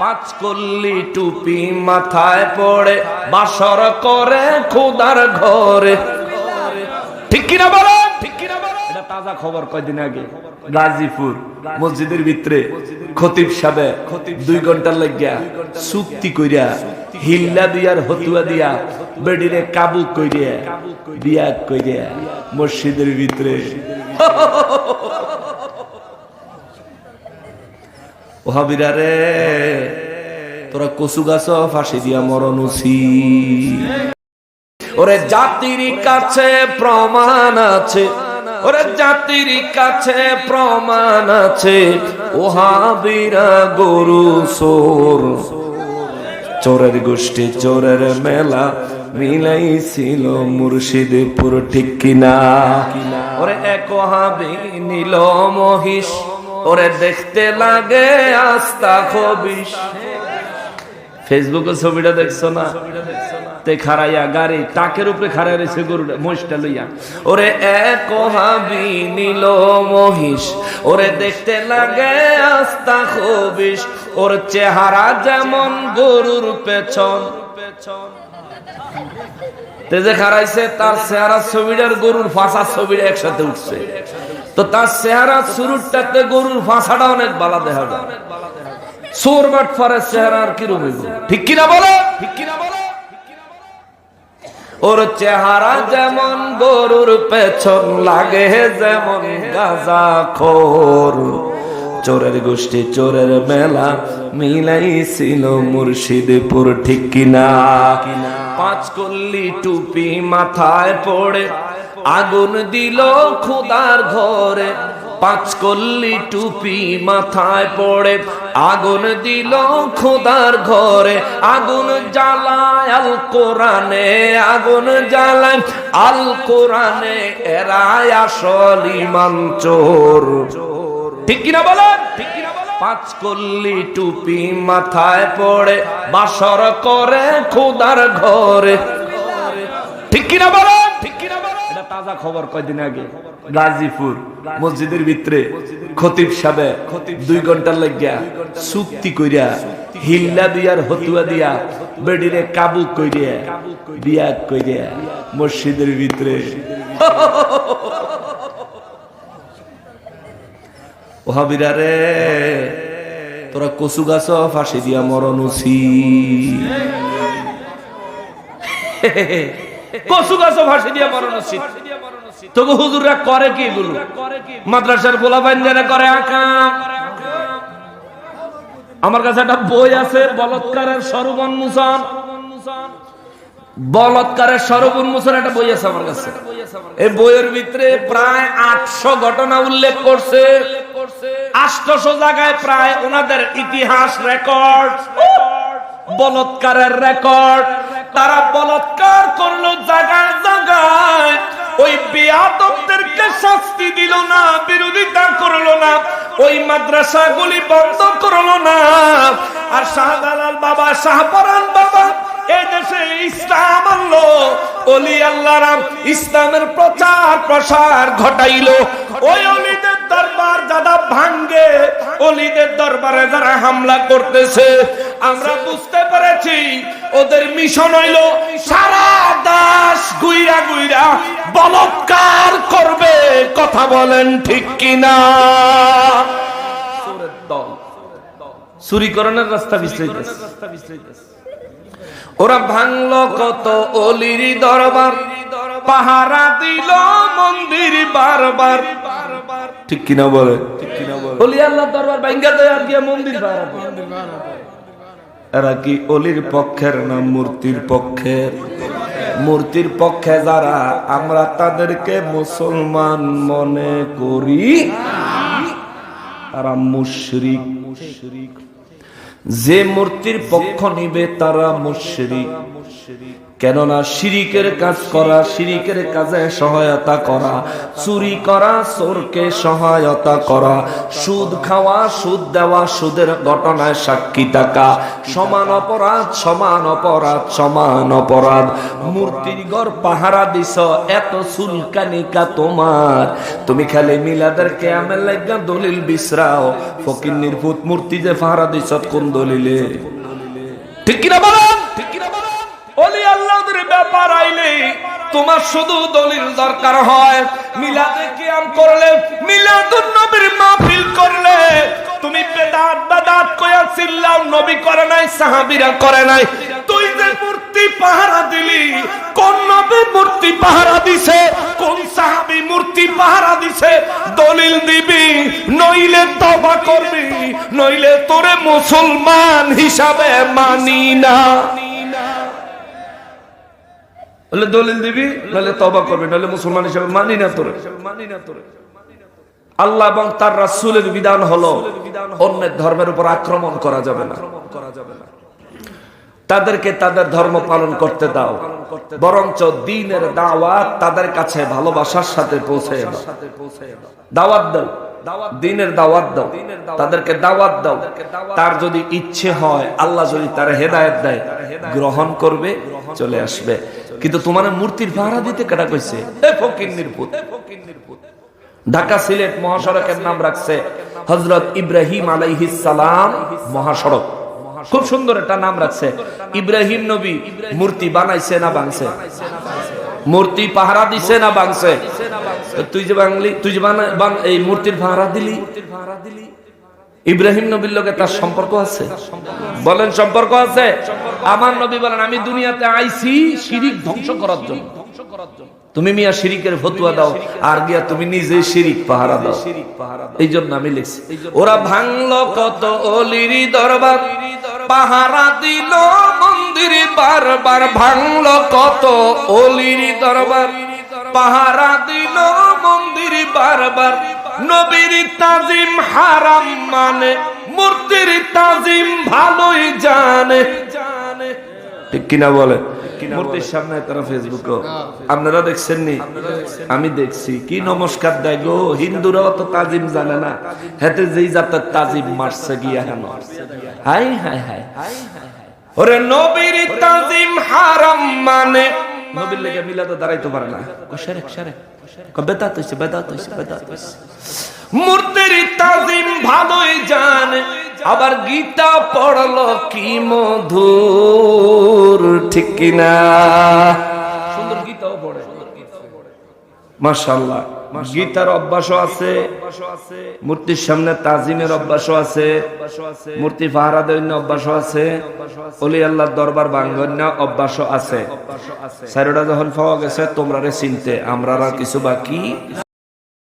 পাঁচ কল্লি টুপি মাথায় পড়ে, বাসর করে খুদার ঘরে। ঠিক কিনা বলো? ঠিক কিনা বলো এটা তাজা খবর কয়দিন আগে? গাজীপুর, মসজিদের ভিতরে খতিব সাহেব দুই ঘণ্টার লাগিয়া চুক্তি কইরা হিল্লা দিয়ার হতুয়া দিয়া বেডিরে কাবু কইরা বিয়া কইরা মসজিদের ভিতরে। ওহাবিরা তোরা কচু গাছ ফাঁসি দিয়া মরণ ওরে জাতির কাছে প্রমাণ আছে, ওরে জাতির কাছে প্রমাণ আছে, ওহাবিরা গরু সোর চোরের গোষ্ঠী চোরের মেলা মিলাইছিল মুর্শিদপুর ঠিক কিনা? ওরে এক হাবি নীল মহিষ ওরে দেখতে লাগে আস্তা খবিস ফেসবুকে ছবিটা দেখছ না? তে খারাইয়া গাড়ি টাকের উপরে খারাই রয়েছে মহিষটা লইয়া। ওরে এক হাবি নীল মহিষ, ওরে দেখতে লাগে আস্তা খবিস ওর চেহারা যেমন গরুর পেছন। তে যে খারাইছে তার চেহারা ছবিটার গরুর ফাঁসা ছবিটা একসাথে উঠছে। তো তার চেহারা শুরুটাতে গরুর ফাঁসাটা অনেক বালা দেখা যায়। সোর বাট ফারের চেহারা আর কিরম ঠিক কিনা বলো? ঠিক কিনা বলো? ওর চেহারা যেমন গরুর পেছন লাগে, যেমন গাজা খোর। চোরের গোষ্ঠী, চোরের মেলা মিলাইছিল মুর্শিদপুর, ঠিক কিনা? পাঁচ কল্লি টুপি মাথায় পড়ে আগুন দিল খুদার ঘরে, পাঁচ কল্লি টুপি মাথায় পড়ে। আগুন দিল খোদার ঘরে, আগুন জ্বালায় আল কোরআনে, আগুন জ্বালায় আল কোরআনে, এরাই আসল ইমান চোর। ঠিক কিনা বলেন? ঠিক কিনা পাঁচ কল্লি টুপি মাথায় পড়ে, বাসর করে খোদার ঘরে। ঠিক কিনা বলো ঠিক কিনা বলো এটা তাজা খবর কয়দিন আগে? গাজীপুর, মসজিদের ভিতরে খতিব সাহেব দুই ঘণ্টার লাগিয়া চুক্তি কইরা হিল্লা দিয়ার হতুয়া দিয়া বেডিরে কাবু কইরা বিয়া কইরা মসজিদের ভিতরে রে তোরা কচু গাছ ফাঁসি দিয়া মরণ উচিত কচু গাছ ফাঁসি দিয়া মরণ উচিত তোকে হুজুররা করে কি এগুলো মাদ্রাসার গোলা যারা করে আঁকা। আমার কাছে একটা বই আছে বলৎকারের সর্বন্মোচন বলৎকারের সর্বন্মোচন একটা বই আছে আমার কাছে। এই বইয়ের ভিতরে প্রায় আটশো ঘটনা উল্লেখ করছে। আটশো জায়গায় প্রায় ওনাদের ইতিহাস রেকর্ড বলৎকারের রেকর্ড। তারা বলৎকার করল জায়গায় জায়গায়। ওই বেয়াদবদেরকে শাস্তি দিল না, বিরোধিতা করল না, ওই মাদ্রাসাগুলি বন্ধ করল না। আর শাহজালাল বাবা শাহপরান বাবা, এই দেশে ইসলাম আনলো, অলি আল্লাহরাম ইসলামের প্রচার প্রসার ঘটাইলো। ওই অলিদের দরবার যারা ভাঙ্গে, অলিদের দরবারে যারা হামলা করতেছে আমরা বুঝতে পেরেছি ওদের মিশন হইল সারা দাস গুইরা গুইরা বলৎকার করবে কথা বলেন ঠিক কিনা? দল চুরিকরণের রাস্তা বিশ্রাইতেছে ওরা ভাঙলো কত অলির দরবার পাহারা দিল মন্দির বারবার। ঠিক কিনা বলে? ঠিক কিনা অলি আল্লাহ দরবার ভাঙ্গা দেয় আর গিয়ে মন্দির পাহারা দেয়। এরা কি অলির পক্ষের না মূর্তির পক্ষের? মূর্তির পক্ষে যারা, আমরা তাদেরকে মুসলমান মনে করি। তারা মুশরিক। যে মূর্তির পক্ষ নিবে, তারা মুশরিক। কেননা শিরিকের কাজ করা, শিরিকের কাজে সহায়তা করা, চুরি করা, চোরকে সহায়তা করা, সুদ খাওয়া, সুদ দেওয়া, সুদের ঘটনায় সাক্ষী থাকা, সমান অপরাধ সমান অপরাধ সমান অপরাধ। মূর্তির ঘর পাহারা দিছ, এত সুলকানিকা তোমার। তুমি খালি মিলাদের কেয়ামের লাগা দলিল বিশ্রাও। ফকির নির্ভূত মূর্তি যে পাহারা দিছ, কোন দলিলে? ঠিক কিনা কিনা ওলি আল্লাহদের ব্যাপার আইলে তোমার শুধু দলিল দরকার হয়। মিলাদে কিয়াম করলে, মিলাদুন নবীর মাহফিল করলে, তুমি বেদাত বেদাত কয়া চিল্লাও, নবী করে নাই, সাহাবীরা করে নাই। তুই যে মূর্তি পাহারা দিলি, কোন নবী মূর্তি পাহারা দিছে, কোন সাহাবী মূর্তি পাহারা দিছে, দলিল দিবি, নইলে তবা করবি, নইলে তোরে মুসলমান হিসাবে মানি না। বলে দলিল দিবি, নাহলে তবা করবি, নাহলে মুসলমান হিসেবে মানি না তোরে মানি না তোরে। আল্লাহ এবং তার রাসূলের বিধান হলো, অন্যের ধর্মের উপর আক্রমণ করা যাবে না। তাদেরকে তাদের ধর্ম পালন করতে দাও, বরঞ্চ দিনের দাওয়াত তাদের কাছে ভালোবাসার সাথে পৌঁছে দাও। দাওয়াত দাও, দিনের দাওয়াত দাও, তাদেরকে দাওয়াত দাও। তার যদি ইচ্ছে হয়, আল্লাহ যদি তার হেদায়েত দেয়, গ্রহণ করবে, চলে আসবে। কিন্তু তোমার মূর্তির ভাড়া দিতে কেটা কইছে? ঢাকা সিলেট মহাসড়কের নাম রাখছে হজরত ইব্রাহিম আলাইহিস সালাম মহাসড়ক। খুব সুন্দর একটা নাম রাখছে। ইব্রাহিম নবী মূর্তি বানাইছে না বাংছে মূর্তি পাহারা দিছে না বাংছে তুই যে বাংলি তুই যে বানা- বান- এই মূর্তির ভাড়া দিলি? ইব্রাহিম নবীর লোকে তার সম্পর্ক আছে? বলেন, সম্পর্ক আছে? আমার নবী বলেন, আমি দুনিয়াতে আইছি শিরিক ধ্বংস করার জন্য। তুমি মিয়া শিরিকের ফতুয়া দাও, আর গিয়া তুমি নিজে শিরিক পাহারা দাও। এই জন্য আমি লিখছি, ওরা ভাঙলো কত অলির দরবার, পাহারা দিল মন্দির বারবার, ভাঙলো কত অলির দরবার, পাহারা দিল মন্দির বারবার নবীর তাজিম হারাম মানে মূর্তির তাজিম ভালোই জানে। ঠিক কিনা বলে? মূর্তির সামনে তারা আপনারা আমি দেখছি। কি নমস্কার দেয় গো? হিন্দুরাও তো তাজিম জানে না। হেতে যেই তাজিম মারছে গিয়া হাই হাই হাই। ওরে নবীর তাজিম হারাম মানে নবীর লেগে মিলাতে দাঁড়াইতে পারে না। বেদাত হইছে বেদাত হইছে বেদাত হইছে মূর্তির তাজিম ভালোই জানে, আবার গীতা পড়ল কি মধুর, ঠিক কিনা? সুন্দর গীতাও পড়ে। মাশাল্লাহ গীতার অভ্যাসও আছে, মূর্তির সামনে তাজিমের অভ্যাসও আছে মূর্তি পাহারা দৈন্য অভ্যাসও আছে, অলি আল্লাহ দরবার বাঙ্গন্য অভ্যাসও আছে। স্যারোটা যখন পাওয়া গেছে তোমরা রে চিনতে আমরা কিছু বাকি